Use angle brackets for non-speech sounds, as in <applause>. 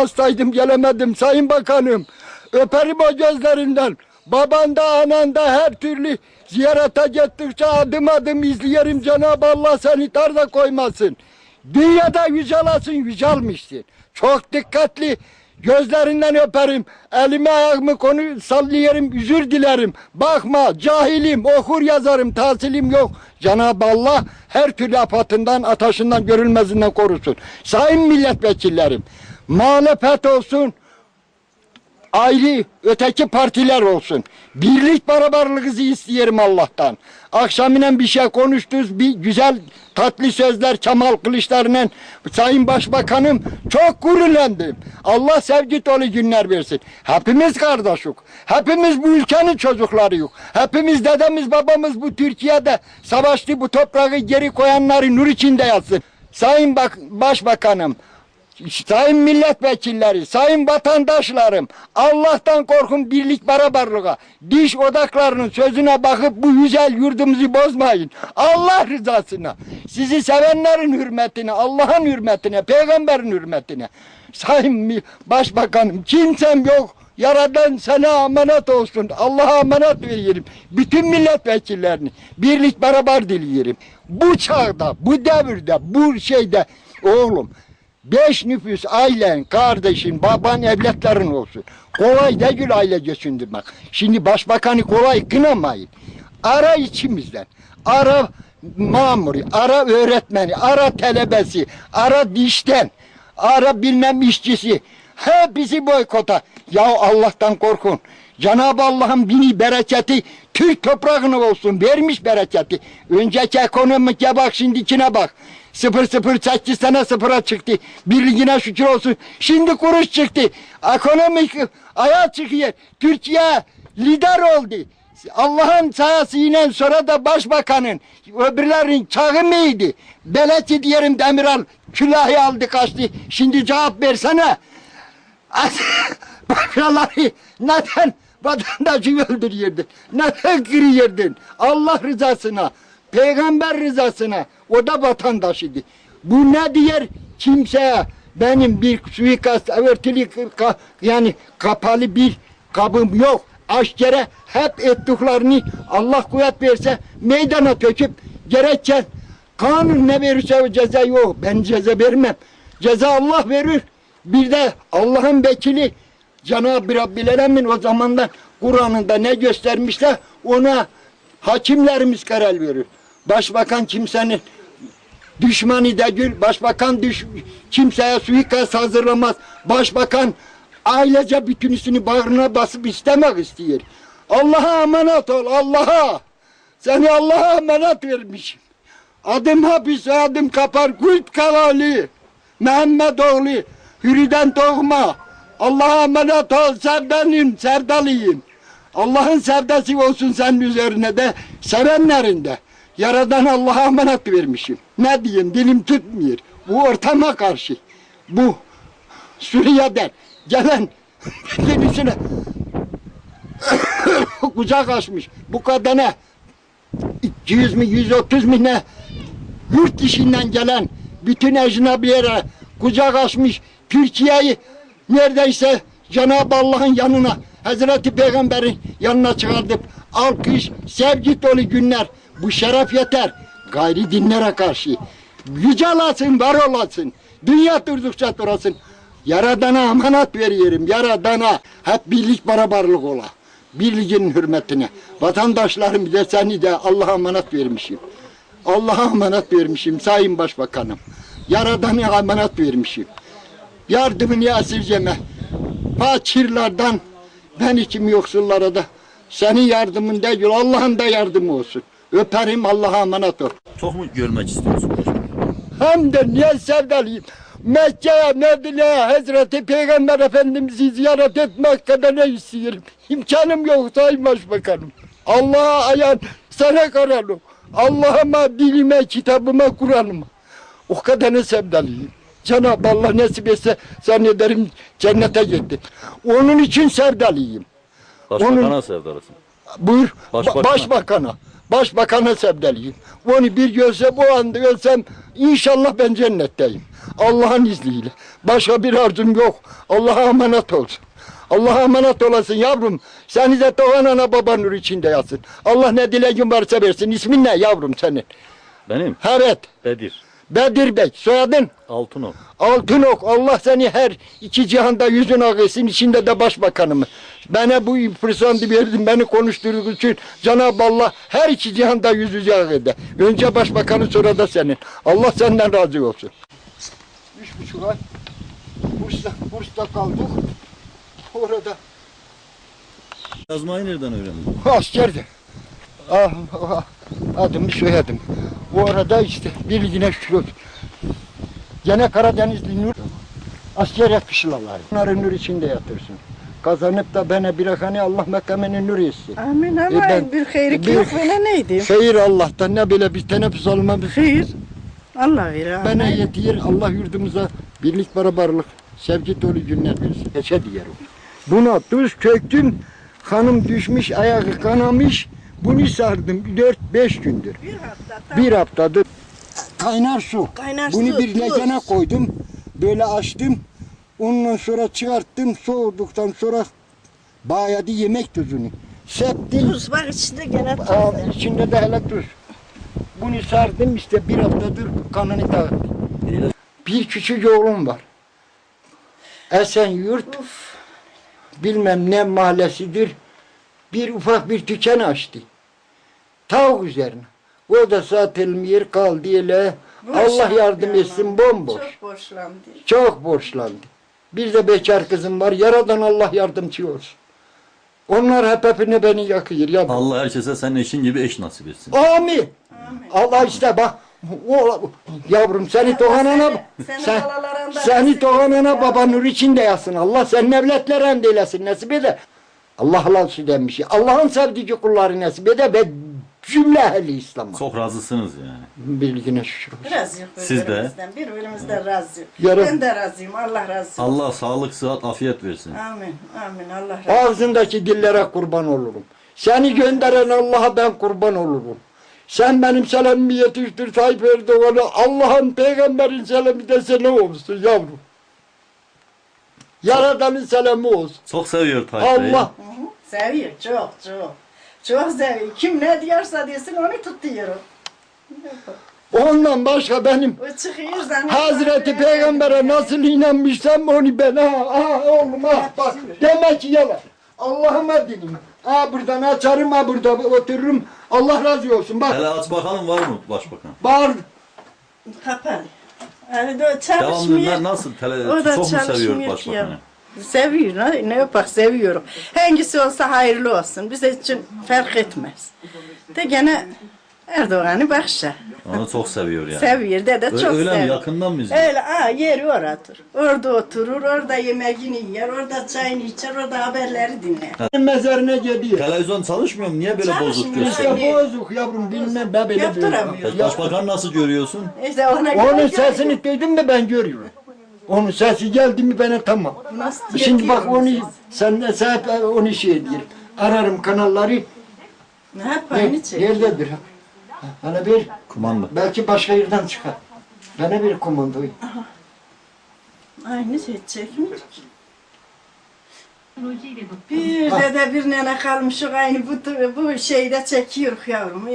Hastaydım gelemedim Sayın Bakanım. Öperim o gözlerinden. Babanda ananda her türlü ziyarete gittikçe adım adım izleyelim Cenab-ı Allah seni darda koymasın. Dünyada yücelasın yücelmişsin. Çok dikkatli gözlerinden öperim. Elimi ayağımı konu sallıyorum özür dilerim. Bakma cahilim okur yazarım tahsilim yok. Cenab-ı Allah her türlü afatından ataşından görülmezinden korusun. Sayın milletvekillerim muhalefet olsun ayrı öteki partiler olsun. Birlik beraberliğinizi isteyelim Allah'tan. Akşaminen bir şey konuştunuz. Bir güzel tatlı sözler Kemal Kılıçdaroğlu'nun Sayın Başbakanım çok gururlandım. Allah sevgi dolu günler versin. Hepimiz kardeşik. Hepimiz bu ülkenin çocuklarıyız. Hepimiz dedemiz babamız bu Türkiye'de savaştı bu toprağı geri koyanları nur içinde yatsın. Sayın Bak Başbakanım Sayın milletvekilleri, sayın vatandaşlarım, Allah'tan korkun birlik beraberliğe. Diş odaklarının sözüne bakıp bu güzel yurdumuzu bozmayın. Allah rızasına, sizi sevenlerin hürmetine, Allah'ın hürmetine, peygamberin hürmetine. Sayın başbakanım, kimsem yok. Yaradan sana emanet olsun. Allah'a emanet veriyorum. Bütün milletvekillerini birlik beraber diliyorum. Bu çağda, bu devirde, bu şeyde oğlum Beş nüfus ailen, kardeşin, baban, evlatların olsun. Kolay değil aile geçindirmek. Şimdi başbakanı kolay kınamayın. Ara içimizden. Ara mamuru, ara öğretmeni, ara telebesi, ara dişten, ara bilmem işçisi. Hepsi boykota. Ya Allah'tan korkun. Cenab-ı Allah'ın bini bereketi Türk toprağına olsun. Vermiş bereketi. Önceki ekonomik ya bak şimdikine bak. Sıfır sıfır sekiz sene sıfıra çıktı. Birliğine şükür olsun. Şimdi kuruş çıktı. Ekonomik ayağa çıkıyor. Türkiye lider oldu. Allah'ın sayesinde sonra da başbakanın öbürlerin çağı mıydı? Belki diyelim Demiral külahı aldı kaçtı. Şimdi cevap versene. <laughs> Başkaları neden vatandaşı öldürüyordun? Neden kırıyordun? Allah rızasına, peygamber rızasına. O da vatandaşıydı. Bu ne diyor kimseye? Benim bir suikast, örtülü, ka- yani kapalı bir kabım yok. Aşkere hep ettiklerini Allah kuvvet verse meydana döküp gerekçe kanun ne verirse ceza yok. Ben ceza vermem. Ceza Allah verir. Bir de Allah'ın vekili Cenab-ı Rabbil Alemin o zamandan Kur'an'ında ne göstermişse ona hakimlerimiz karar verir. Başbakan kimsenin düşmanı değil, başbakan düş, kimseye suikast hazırlamaz. Başbakan ailece bütünüsünü bağrına basıp istemek istiyor. Allah'a emanet ol, Allah'a. Seni Allah'a emanet vermişim. Adım hapis, adım kapar, kült kalalı. Mehmet oğlu, Hürriden doğma. Allah'a emanet ol, sevdanım, sevdalıyım. Allah'ın sevdası olsun senin üzerine de, sevenlerinde. Yaradan Allah'a emanet vermişim. Ne diyeyim, dilim tutmuyor. Bu ortama karşı, bu Suriye'den gelen <laughs> birisine <coughs> kucak açmış. Bu kadına 200 mi 130 mi ne yurt dışından gelen bütün ecnebilere kucak açmış Türkiye'yi neredeyse Cenab-ı Allah'ın yanına Hazreti Peygamber'in yanına çıkardıp alkış, sevgi dolu günler bu şeref yeter gayri dinlere karşı yüce olasın, var olasın dünya durdukça durasın Yaradana emanet veriyorum Yaradana hep birlik beraberlik ola birliğin hürmetine vatandaşlarım de seni de Allah'a emanet vermişim Allah'a emanet vermişim Sayın Başbakanım. Yaradan'a emanet vermişim. Yardımını esirgeme. Fakirlerden ben içim yoksullara da senin yardımın değil Allah'ın da yardımı olsun. Öperim Allah'a emanet ol. Çok mu görmek istiyorsun başkanım? Hem de niye sevdalıyım. Mekke'ye, Medine'ye, Hazreti Peygamber Efendimiz'i ziyaret etmek kadar ne istiyorum. İmkanım yok Sayın Başbakanım. Allah'a ayan sana kararım. Allah'ıma, dilime, kitabıma, Kur'an'ıma. O kadar ne sevdalıyım. Cenab-ı Allah nasip etse zannederim cennete gittim. Onun için sevdalıyım. Başbakana Onun- sevdalısın. Buyur. Başbakan. Ba- başbakana. Başbakana sevdalıyım. Onu bir görsem o anda ölsem inşallah ben cennetteyim. Allah'ın izniyle. Başka bir arzum yok. Allah'a emanet olsun. Allah'a emanet olasın yavrum. Seni de doğan ana baba nur içinde yatsın. Allah ne dileğin varsa versin. İsmin ne yavrum senin? Benim Evet. Bedir. Bedir Bey. Soyadın? Altınok. Altınok. Allah seni her iki cihanda yüzün ağırsın. içinde de başbakanımı. Bana bu fırsatı verdin. Beni konuşturduğun için Cenab-ı Allah her iki cihanda yüzü ağırdı. Önce başbakanı sonra da senin. Allah senden razı olsun. Üç buçuk ay Burs'ta, Burs'ta kaldık. Orada Yazmayı nereden öğrendin? askerdi. Ah, ah, adımı soyadım. Bu arada işte bilgine şükür olsun. Gene Karadenizli Nur asker yakışılalar. Onların nur içinde yatırsın. Kazanıp da bana bırakanı Allah mekamını nur etsin. Amin ama E ben- bir hayırlık bir- yok bana neydi? Hayır Allah'tan ne böyle bir teneffüs almamız. Hayır. Allah verir. Bana yetiyor Allah yurdumuza birlik beraberlik sevgi dolu günler versin. Teşe diyelim. Buna tuz köktüm. Hanım düşmüş ayağı kanamış. Bunu sardım 4-5 gündür. Bir hafta Bir haftadır. Kaynar su. Kaynar Bunu su, bir lekene koydum. Böyle açtım. Ondan sonra çıkarttım. Soğuduktan sonra bayadı yemek tuzunu. Septim. tuz var içinde gene tuz. Aa, var. içinde de hele tuz. Bunu sardım işte bir haftadır kanını dağıttım. Bir küçük oğlum var. Esenyurt bilmem ne mahallesidir. Bir ufak bir tüken açtı. Tavuk üzerine. O da satılmıyor kaldı ile. Allah yardım etsin bomboş. Çok borçlandı. Çok borçlandı. Bir de bekar kızım var. Yaradan Allah yardımcı olsun. Onlar hep hepine beni yakıyor. Ya Allah herkese senin eşin gibi eş nasip etsin. Amin. Amin. Allah işte bak. O, yavrum seni doğan ana seni sen, seni nasip doğan etsin ana ya. baba nur içinde yatsın. Allah senin evlatlarını da eylesin nasip ede. Allah halal süt emmiş. Allah'ın sevdiği kulları nasip ede ve cümle ehli İslam'a. Çok razısınız yani. Bilgine şükür olsun. Biraz yok Siz de? birbirimizden. Birbirimizden razıyım. Yarın- Ben de razıyım. Allah razı olsun. Allah sağlık, sıhhat, afiyet versin. Amin. Amin. Allah razı olsun. Ağzındaki dillere kurban olurum. Seni gönderen Allah'a ben kurban olurum. Sen benim selamımı yetiştir Tayyip Erdoğan'a. Allah'ın peygamberin selamı da sana olsun yavrum. Yaradanın selamı olsun. Çok seviyor Tayyip Bey'i. Allah Hı hı. Seviyor. Çok çok. Çok seviyor. Kim ne diyorsa desin onu tutuyorum. ondan başka benim. Hazreti Peygamber'e nasıl inanmışsam onu ben ha, ha oğlum ha bak demek ki yalan. Allah'ıma dinim. Ha buradan açarım ha burada otururum. Allah razı olsun bak Hele aç bakalım var mı başbakan? bağır. Kapalı. Yani Devamlı çalışmıyor. na- nasıl tele, O da çok mu seviyor başbakanı? Ya. Seviyor. Ne, ne yapak seviyorum. Hangisi olsa hayırlı olsun. Bize için fark etmez. De gene Erdoğan'ı bakşa. Onu çok seviyor yani. Seviyor de de Öyle, çok öyle mi? seviyor. Yakından mı izliyor? Öyle aa yeri oradır. Orada oturur, orada yemeğini yer, orada çayını içer, orada haberleri dinler. Mezarına gidiyor. Televizyon çalışmıyor mu? Niye böyle bozuk gösteriyor? İşte bozuk yavrum bilmem ben böyle Yaptıramıyor. başbakan nasıl görüyorsun? İşte ona Onun sesini duydum da ben görüyorum. Onun sesi geldi mi bana tamam. Nasıl Şimdi bak onu sen de saat onu şey diyor. Ararım kanalları. Ne hep Ne, aynı çek. nerededir? ha? Bana bir Kumanda. belki başka yerden çıkar. Bana bir komandoyu. Aynı şey çekmiyor ki. Bir de de bir nene kalmışık aynı bu, bu şeyde çekiyor yavrum.